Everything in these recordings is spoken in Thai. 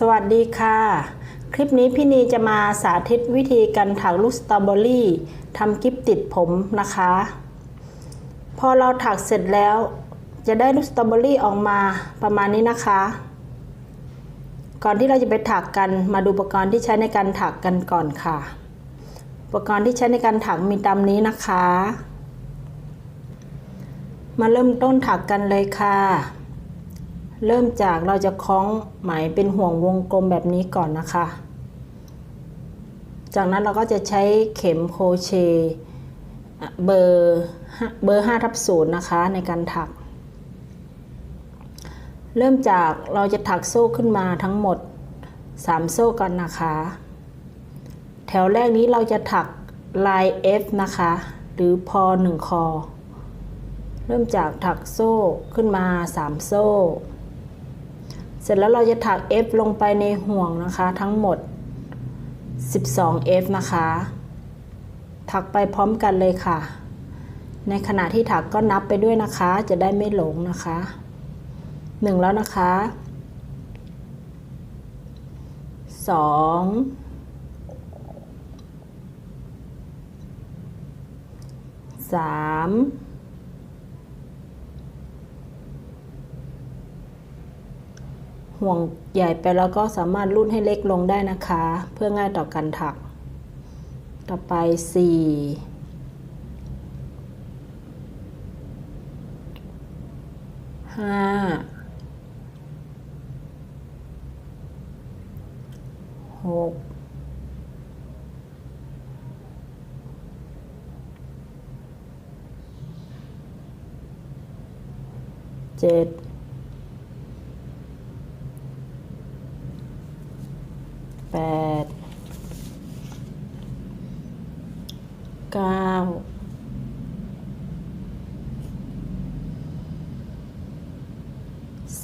สวัสดีค่ะ คลิปนี้พี่นีจะมาสาธิตวิธีการถักลูกสตรอเบอรี่ทำกิฟติดผมนะคะ พอเราถักเสร็จแล้ว จะได้ลูกสตรอเบอรี่ออกมาประมาณนี้นะคะ ก่อนที่เราจะไปถักกันมาดูอุปกรณ์ที่ใช้ในการถักกันก่อนค่ะ อุปกรณ์ที่ใช้ในการถักมีตามนี้นะคะ มาเริ่มต้นถักกันเลยค่ะ เริ่มจากเราจะคล้องไหมเป็นห่วงวงกลมแบบนี้ก่อนนะคะ จากนั้นเราก็จะใช้เข็มโครเชต์เบอร์เบอร์5ทับศูนย์นะคะในการถัก เริ่มจากเราจะถักโซ่ขึ้นมาทั้งหมด 3 โซ่กันนะคะ แถวแรกนี้เราจะถักลาย F นะคะ หรือพอ1คอ เริ่มจากถักโซ่ขึ้นมา 3 โซ่ เสร็จแล้วเราจะถัก F ลงไปในห่วงนะคะทั้งหมด 12F นะคะ ถักไปพร้อมกันเลยค่ะ ในขณะที่ถักก็นับไปด้วยนะคะ จะได้ไม่หลงนะคะ 1 แล้วนะคะ 2 3 ห่วงใหญ่ไปแล้วก็สามารถรูดให้เล็กลงได้นะคะ เพื่อง่ายต่อการถัก ต่อไปสี่ห้าหกเจ็ด ปดเก้า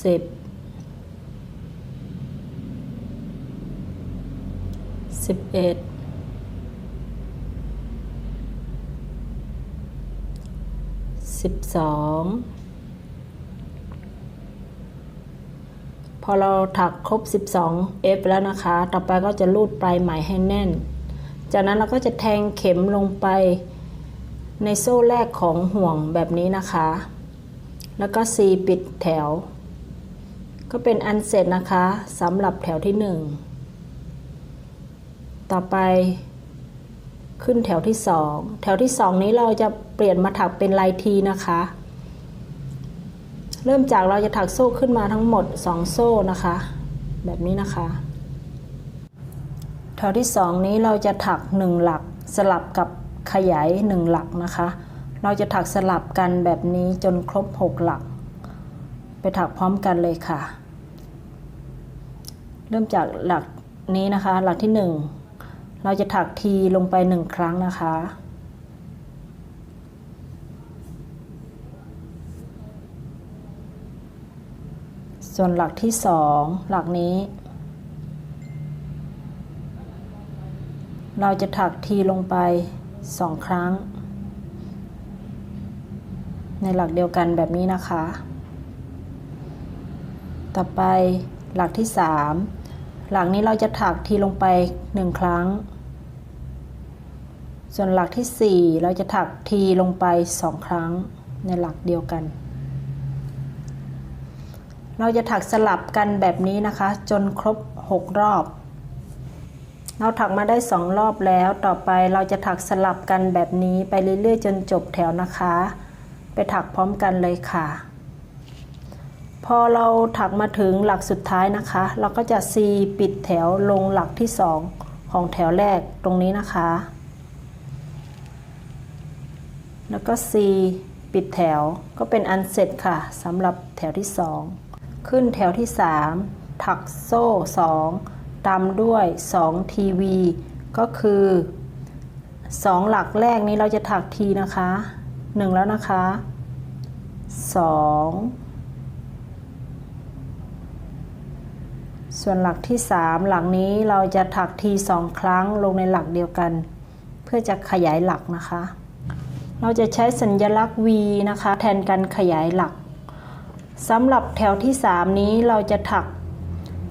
สิบสิบเอ็ดสิบสอง พอเราถักครบ 12 F แล้วนะคะ ต่อไปก็จะลูดปลายไหมให้แน่น จากนั้นเราก็จะแทงเข็มลงไปในโซ่แรกของห่วงแบบนี้นะคะ แล้วก็ C ปิดแถว ก็เป็นอันเสร็จนะคะสำหรับแถวที่ 1 ต่อไปขึ้นแถวที่ 2 แถวที่ 2 นี้เราจะเปลี่ยนมาถักเป็นลายทีนะคะ เริ่มจากเราจะถักโซ่ขึ้นมาทั้งหมด 2 โซ่นะคะ แบบนี้นะคะแถวที่ 2 นี้เราจะถัก 1 หลักสลับกับขยาย 1 หลักนะคะ เราจะถักสลับกันแบบนี้จนครบ 6 หลัก ไปถักพร้อมกันเลยค่ะ เริ่มจากหลักนี้นะคะ หลักที่ 1 เราจะถักทีลงไป 1 ครั้งนะคะ ส่วนหลักที่สองหลักนี้ เราจะถักทีลงไปสองครั้ง ในหลักเดียวกันแบบนี้นะคะ ต่อไปหลักที่สามหลักนี้เราจะถักทีลงไปหนึ่งครั้ง ส่วนหลักที่สี่เราจะถักทีลงไปสองครั้งในหลักเดียวกัน เราจะถักสลับกันแบบนี้นะคะ จนครบ 6 รอบ เราถักมาได้ 2 รอบแล้วต่อไปเราจะถักสลับกันแบบนี้ไปเรื่อยๆ จนจบแถวนะคะ ไปถักพร้อมกันเลยค่ะ พอเราถักมาถึงหลักสุดท้ายนะคะ เราก็จะ C ปิดแถวลงหลักที่ 2 ของแถวแรกตรงนี้นะคะ แล้วก็ C ปิดแถวก็เป็นอันเสร็จค่ะสำหรับแถวที่ 2 ขึ้นแถวที่ 3 ถักโซ่ 2 ตามด้วย2ทีวีก็คือ 2 หลักแรกนี้เราจะถักทีนะคะ 1 แล้วนะคะ 2 ส่วนหลักที่ 3 หลักนี้เราจะถักที2ครั้งลงในหลักเดียวกัน เพื่อจะขยายหลักนะคะ เราจะใช้สัญลักษณ์ V นะคะ แทนการขยายหลัก สำหรับแถวที่ 3 นี้เราจะถัก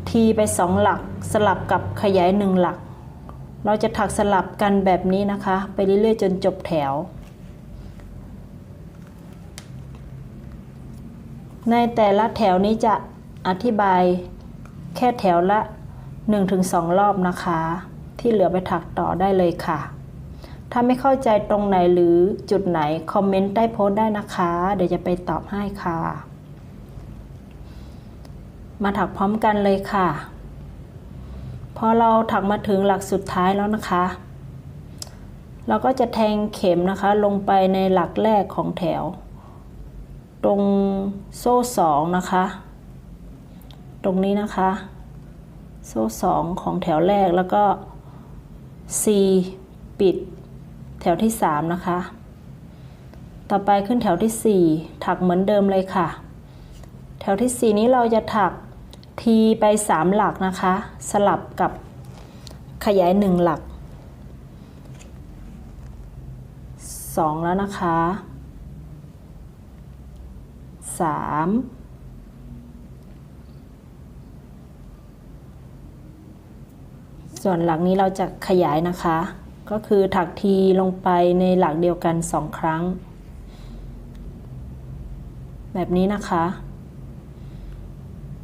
ทีไปสองหลักสลับกับขยายหนึ่งหลัก เราจะถักสลับกันแบบนี้นะคะ ไปเรื่อยๆ จนจบแถว ในแต่ละแถวนี้จะอธิบายแค่แถวละ 1-2 รอบนะคะ ที่เหลือไปถักต่อได้เลยค่ะ ถ้าไม่เข้าใจตรงไหนหรือจุดไหน คอมเมนต์ใต้โพสต์ได้นะคะ เดี๋ยวจะไปตอบให้ค่ะ มาถักพร้อมกันเลยค่ะ พอเราถักมาถึงหลักสุดท้ายแล้วนะคะ เราก็จะแทงเข็มนะคะลงไปในหลักแรกของแถว ตรงโซ่สองนะคะ ตรงนี้นะคะ โซ่สองของแถวแรกแล้วก็ C ปิด แถวที่สามนะคะ ต่อไปขึ้นแถวที่สี่ถักเหมือนเดิมเลยค่ะ แถวที่สี่นี้เราจะถัก ทีไปสามหลักนะคะ สลับกับขยายหนึ่งหลักสองแล้วนะคะสามส่วนหลักนี้เราจะขยายนะคะ ก็คือถักทีลงไปในหลักเดียวกันสองครั้ง แบบนี้นะคะ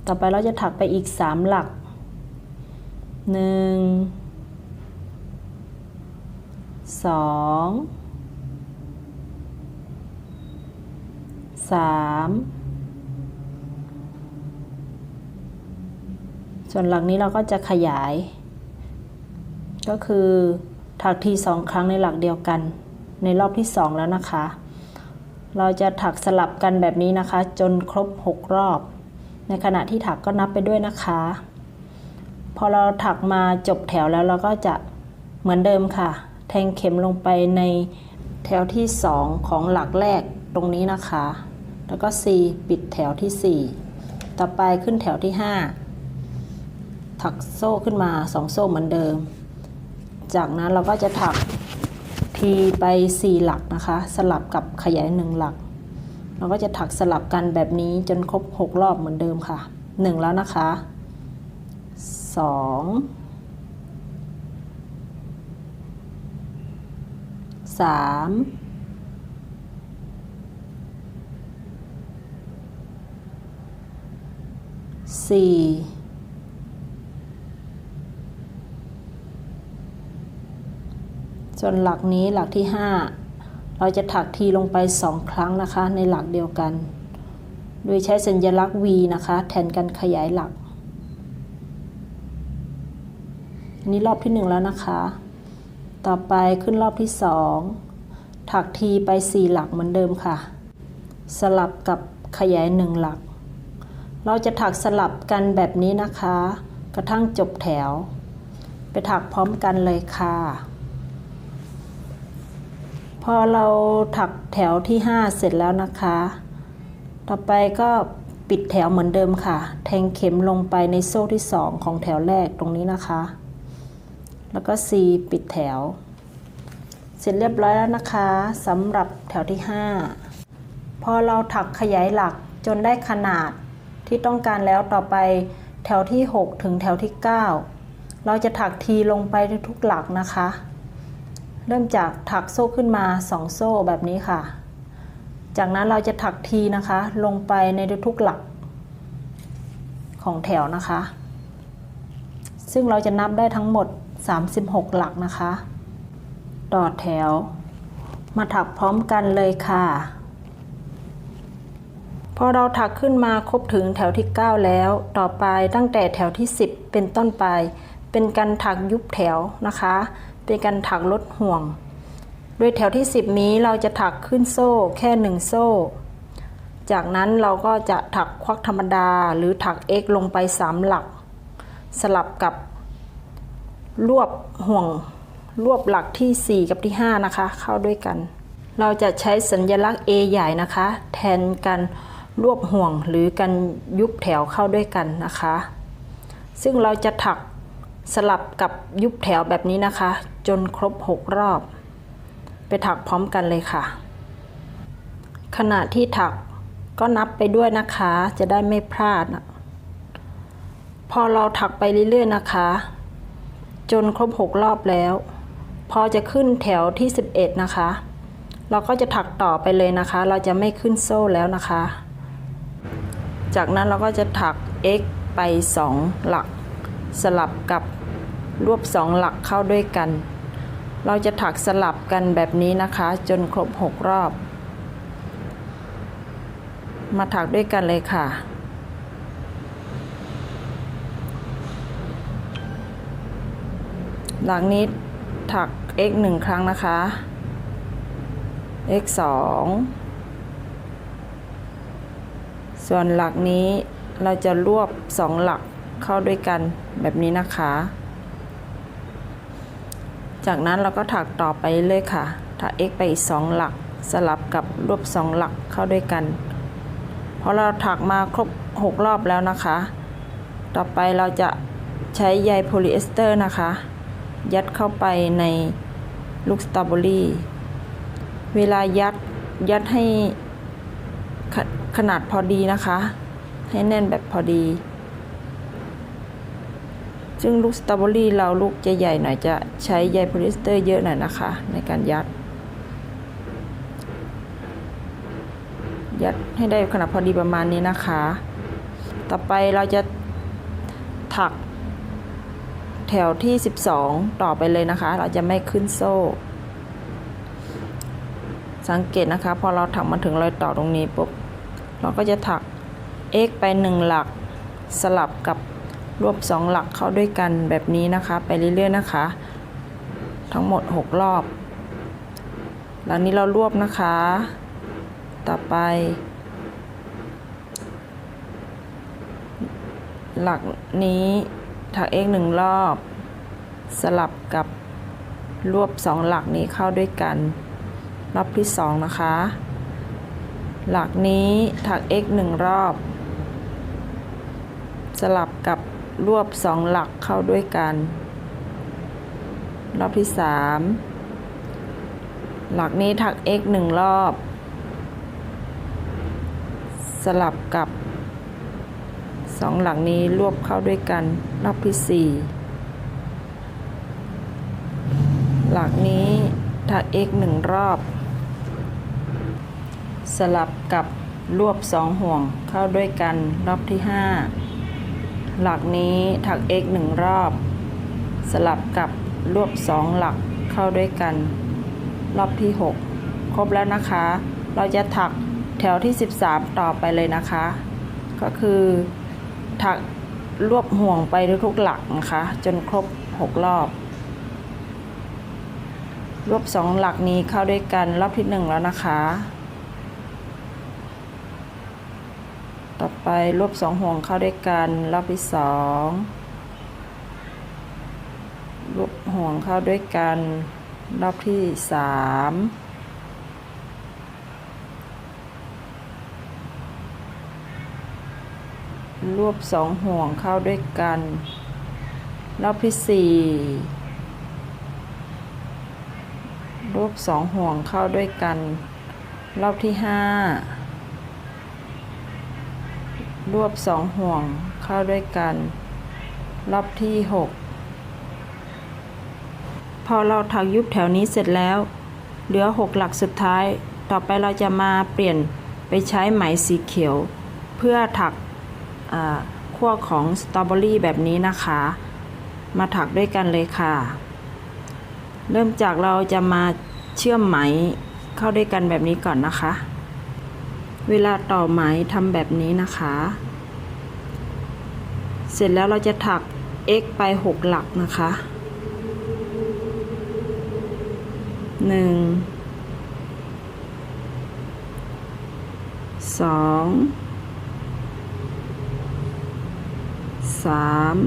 ต่อไปเราจะถักไปอีกสามหลักหนึ่งสองสามส่วนหลักนี้เราก็จะขยาย ก็คือถักทีสองครั้งในหลักเดียวกัน ในรอบที่สองแล้วนะคะ เราจะถักสลับกันแบบนี้นะคะ จนครบ 6 รอบ ในขณะที่ถักก็นับไปด้วยนะคะ พอเราถักมาจบแถวแล้วเราก็จะเหมือนเดิมค่ะ แทงเข็มลงไปในแถวที่ 2 ของหลักแรกตรงนี้นะคะ แล้วก็ C ปิดแถวที่ 4 ต่อไปขึ้นแถวที่ 5 ถักโซ่ขึ้นมา 2 โซ่เหมือนเดิม จากนั้นเราก็จะถักทีไป 4 หลักนะคะ สลับกับขยาย 1 หลัก เราก็จะถักสลับกันแบบนี้จนครบ 6 รอบเหมือนเดิมค่ะ 1 แล้วนะคะ 2 3สี่ส่วนหลักนี้หลักที่5 เราจะถักทีลงไป2ครั้งนะคะในหลักเดียวกัน โดยใช้สัญลักษณ์ V นะคะ แทนการขยายหลัก อันนี้รอบที่1แล้วนะคะ ต่อไปขึ้นรอบที่2ถักทีไป4หลักเหมือนเดิมค่ะ สลับกับขยาย1หลัก เราจะถักสลับกันแบบนี้นะคะ กระทั่งจบแถว ไปถักพร้อมกันเลยค่ะ พอเราถักแถวที่ 5 เสร็จแล้วนะคะ ต่อไปก็ปิดแถวเหมือนเดิมค่ะ แทงเข็มลงไปในโซ่ที่ 2 ของแถวแรกตรงนี้นะคะ แล้วก็ C ปิดแถว เสร็จเรียบร้อยแล้วนะคะสำหรับแถวที่ 5 พอเราถักขยายหลักจนได้ขนาดที่ต้องการแล้วต่อไปแถวที่ 6 ถึงแถวที่ 9 เราจะถักทีลงไปทุกหลักนะคะ เริ่มจากถักโซ่ขึ้นมา 2 โซ่แบบนี้ค่ะ จากนั้นเราจะถักทีนะคะ ลงไปในทุกหลักของแถวนะคะ ซึ่งเราจะนับได้ทั้งหมด 36 หลักนะคะ ต่อแถว มาถักพร้อมกันเลยค่ะ พอเราถักขึ้นมาครบถึงแถวที่ 9 แล้ว ต่อไปตั้งแต่แถวที่ 10 เป็นต้นไป เป็นการถักยุบแถวนะคะ เป็นการถักลดห่วง โดยแถวที่ 10 นี้เราจะถักขึ้นโซ่แค่ 1 โซ่ จากนั้นเราก็จะถักควักธรรมดาหรือถัก X ลงไป 3 หลัก สลับกับรวบห่วงรวบหลักที่ 4 กับที่ 5 นะคะ เข้าด้วยกัน เราจะใช้สัญลักษณ์ A ใหญ่นะคะ แทนการรวบห่วงหรือการยุบแถวเข้าด้วยกันนะคะ ซึ่งเราจะถักสลับกับยุบแถวแบบนี้นะคะ จนครบ 6 รอบ ไปถักพร้อมกันเลยค่ะ ขณะที่ถักก็นับไปด้วยนะคะ จะได้ไม่พลาด พอเราถักไปเรื่อยๆนะคะ จนครบ 6 รอบแล้ว พอจะขึ้นแถวที่ 11 นะคะ เราก็จะถักต่อไปเลยนะคะ เราจะไม่ขึ้นโซ่แล้วนะคะ จากนั้นเราก็จะถัก x ไป 2 หลัก สลับกับรวบ 2 หลักเข้าด้วยกัน เราจะถักสลับกันแบบนี้นะคะ จนครบ 6 รอบ มาถักด้วยกันเลยค่ะหลังนี้ถัก x หนึ่งครั้งนะคะ x สองส่วนหลักนี้เราจะรวบสองหลักเข้าด้วยกันแบบนี้นะคะ จากนั้นเราก็ถักต่อไปเลยค่ะ ถัก x ไปอีกสองหลัก สลับกับรวบสองหลักเข้าด้วยกันพอเราถักมาครบ 6 รอบแล้วนะคะ ต่อไปเราจะใช้ใยโพลีเอสเตอร์นะคะ ยัดเข้าไปในลูกสตรอเบอรี่ เวลายัดยัดให้ขนาดพอดีนะคะ ให้แน่นแบบพอดี ซึ่งลูกสตรอเบอรี่เราลูกจะใหญ่หน่อยจะใช้ใยโพลีเอสเตอร์เยอะหน่อยนะคะ ในการยัด ยัดให้ได้ขนาดพอดีประมาณนี้นะคะ ต่อไปเราจะถักแถวที่ 12 ต่อไปเลยนะคะ เราจะไม่ขึ้นโซ่ สังเกตนะคะ พอเราถักมาถึงรอยต่อตรงนี้ปุ๊บ เราก็จะถัก x ไป 1 หลักสลับกับ รวบ 2 หลักเข้าด้วยกันแบบนี้นะคะ ไปเรื่อยๆนะคะ ทั้งหมด 6 รอบ หลังนี้เรารวบนะคะ ต่อไป หลักนี้ถัก x หนึ่งรอบ สลับกับรวบสองหลักนี้เข้าด้วยกัน รอบที่สองนะคะ หลักนี้ถัก x หนึ่งรอบ สลับกับ รวบสองหลักเข้าด้วยกัน รอบที่สามหลักนี้ถัก x หนึ่งรอบ สลับกับสองหลังนี้รวบเข้าด้วยกัน รอบที่สี่หลักนี้ถัก x หนึ่งรอบ สลับกับรวบสองห่วงเข้าด้วยกัน รอบที่ห้า หลักนี้ถัก x หนึ่งรอบ สลับกับรวบสองหลักเข้าด้วยกัน รอบที่ 6 ครบแล้วนะคะ เราจะถักแถวที่ 13 ต่อไปเลยนะคะ ก็คือถักรวบห่วงไปทุกๆหลักนะคะ จนครบ 6 รอบ รวบ 2 หลักนี้เข้าด้วยกันรอบที่ 1 แล้วนะคะ ต่อ ไปรวบ2ห่วงเข้าด้วยกันรอบที่2รวบห่วงเข้าด้วยกัน รอบที่สามรวบสองห่วงเข้าด้วยกัน รอบที่สี่รวบสองห่วงเข้าด้วยกัน รอบที่ห้า รวบสองห่วงเข้าด้วยกัน รอบที่หกพอเราถักยุบแถวนี้เสร็จแล้ว เหลือ 6 หลักสุดท้าย ต่อไปเราจะมาเปลี่ยนไปใช้ไหมสีเขียว เพื่อถักขั้วของสตรอเบอรี่แบบนี้นะคะ มาถักด้วยกันเลยค่ะ เริ่มจากเราจะมาเชื่อมไหมเข้าด้วยกันแบบนี้ก่อนนะคะ เวลาต่อไหมทำแบบนี้นะคะ เสร็จแล้วเราจะถัก x ไป 6 หลักนะคะ 1 2 3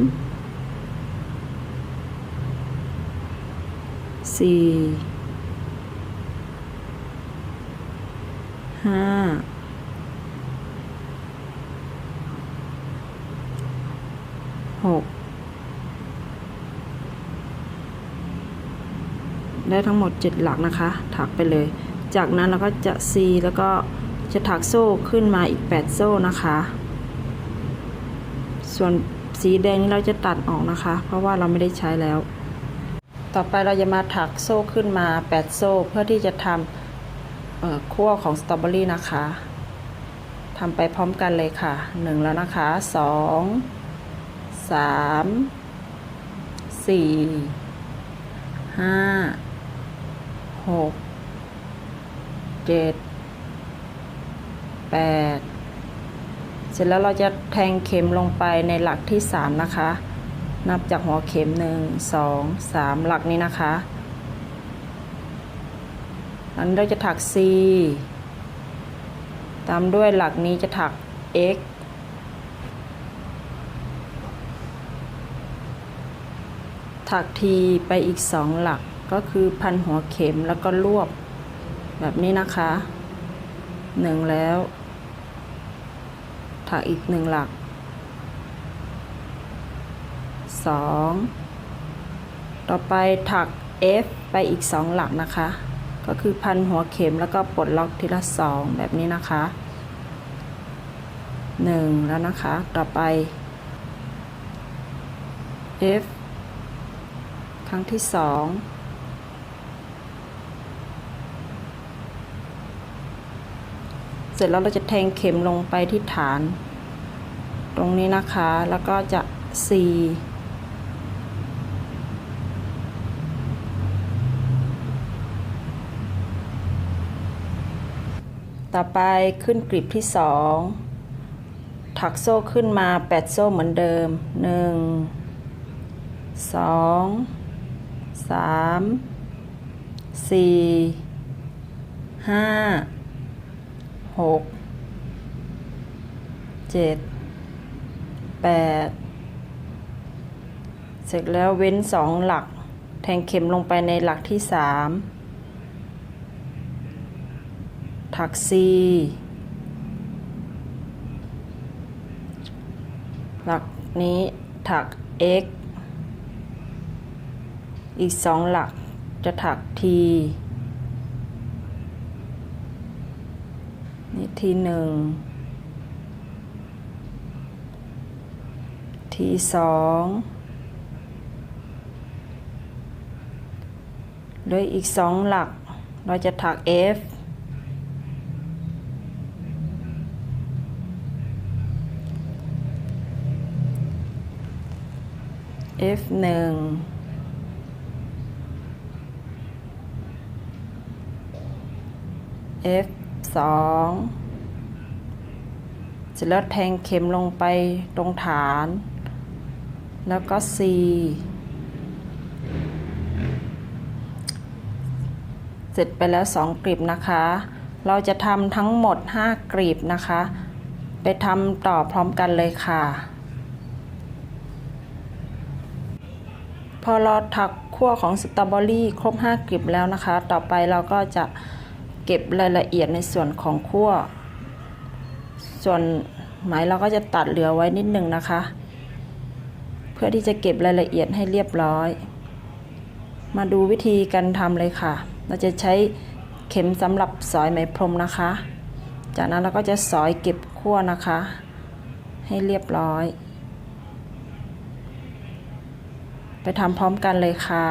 4 5 หกได้ทั้งหมด 7 หลักนะคะ ถักไปเลย จากนั้นเราก็จะ C แล้วก็จะถักโซ่ขึ้นมาอีก 8 โซ่นะคะ ส่วนสีแดงนี้เราจะตัดออกนะคะ เพราะว่าเราไม่ได้ใช้แล้ว ต่อไปเราจะมาถักโซ่ขึ้นมา 8 โซ่เพื่อที่จะทำเอ่อคั่วของสตรอเบอรี่นะคะทำไปพร้อมกันเลยค่ะ 1 แล้วนะคะ 2 3 4 5 6 7 8เสร็จแล้วเราจะแทงเข็มลงไปในหลักที่3นะคะ นับจากหัวเข็ม1 2 3หลักนี้นะคะอันนี้เราจะถัก C ตามด้วยหลักนี้จะถัก X ถัก T ไปอีก2หลักก็คือพันหัวเข็มแล้วก็รวบแบบนี้นะคะ1แล้ว ถักอีก1หลัก2ต่อไปถัก F ไปอีก2หลักนะคะ ก็คือพันหัวเข็มแล้วก็ปลดล็อกทีละ2แบบนี้นะคะ1แล้วนะคะ ต่อไป F ครั้งที่2เสร็จแล้วเราจะแทงเข็มลงไปที่ฐาน ตรงนี้นะคะแล้วก็จะ C ต่อไปขึ้นกลีบที่ 2 ถักโซ่ขึ้นมา 8 โซ่เหมือนเดิม 1 2 3 4 5 6 7 8เสร็จแล้วเว้น2หลัก แทงเข็มลงไปในหลักที่3ถัก C หลักนี้ถัก X อีก2หลักจะถัก T นี่ทีหนึ่งทีสองเหลืออีกสองหลักเราจะถัก F F หนึ่ง F สองเสร็จแล้วแทงเข็มลงไปตรงฐาน แล้วก็ C เสร็จไปแล้ว 2กลีบนะคะ เราจะทำทั้งหมด 5กลีบนะคะ ไปทำต่อพร้อมกันเลยค่ะ พอเราถักขั้วของสตรอเบอรี่ครบ 5กลีบแล้วนะคะ ต่อไปเราก็จะ เก็บรายละเอียดในส่วนของขั้ว ส่วนไหมเราก็จะตัดเหลือไว้นิดนึงนะคะ เพื่อที่จะเก็บรายละเอียดให้เรียบร้อย มาดูวิธีการทำเลยค่ะ เราจะใช้เข็มสำหรับสอยไหมพรมนะคะ จากนั้นเราก็จะสอยเก็บขั้วนะคะ ให้เรียบร้อย ไปทำพร้อมกันเลยค่ะ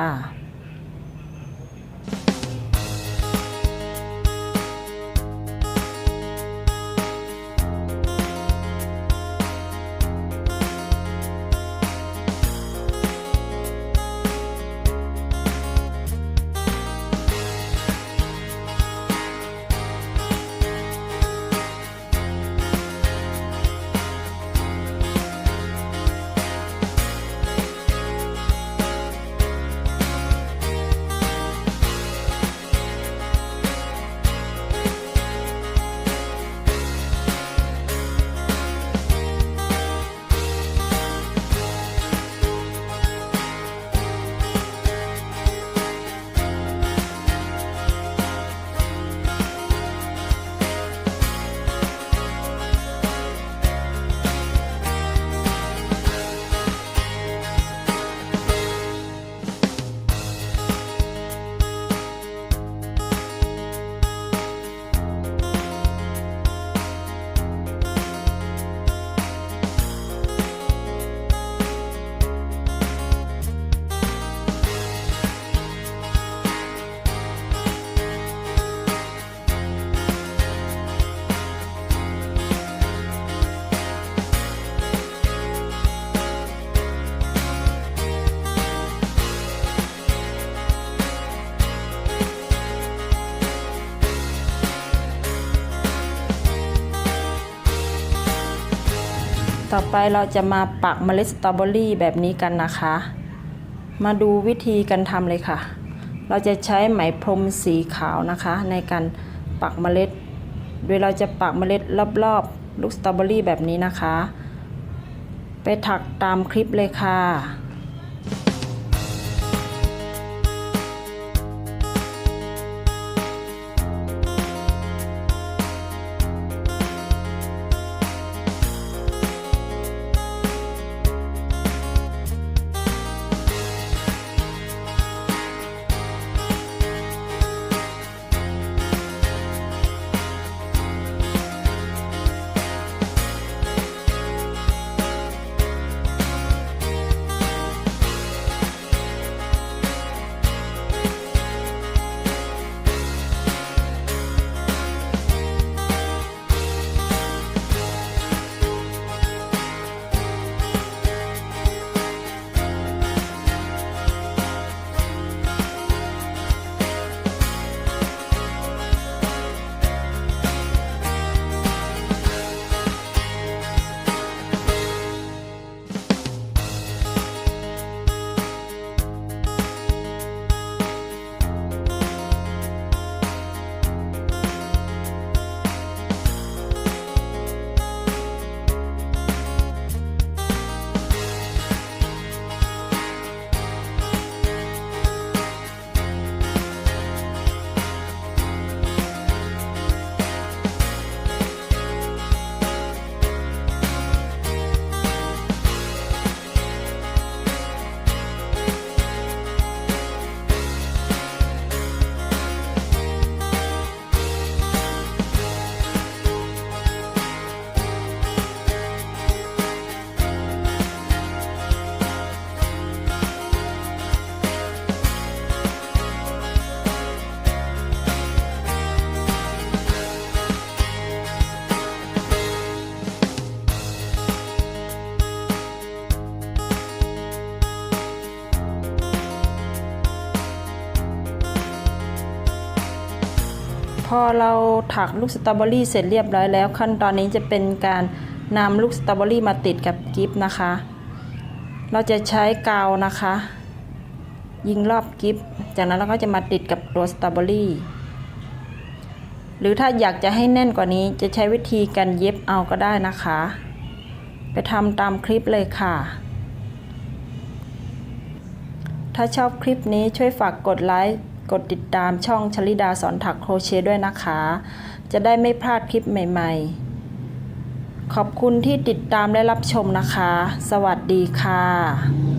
ไปเราจะมาปักเมล็ดสตรอเบอรี่แบบนี้กันนะคะ มาดูวิธีการทำเลยค่ะ เราจะใช้ไหมพรมสีขาวนะคะ ในการปักเมล็ด โดยเราจะปักเมล็ดรอบๆ ลูกสตรอเบอรี่แบบนี้นะคะ ไปถักตามคลิปเลยค่ะ เราถักลูกสตรอเบอรี่เสร็จเรียบร้อยแล้ว ขั้นตอนนี้จะเป็นการนำลูกสตรอเบอรี่มาติดกับกิฟนะคะ เราจะใช้กาวนะคะ ยิงรอบกิฟจากนั้นเราก็จะมาติดกับตัวสตรอเบอรี่หรือถ้าอยากจะให้แน่นกว่านี้จะใช้วิธีการเย็บเอาก็ได้นะคะ ไปทำตามคลิปเลยค่ะ ถ้าชอบคลิปนี้ช่วยฝากกดไลค์ กดติดตามช่องชลิดาสอนถักโครเชต์ด้วยนะคะ จะได้ไม่พลาดคลิปใหม่ ๆ ขอบคุณที่ติดตามและรับชมนะคะ สวัสดีค่ะ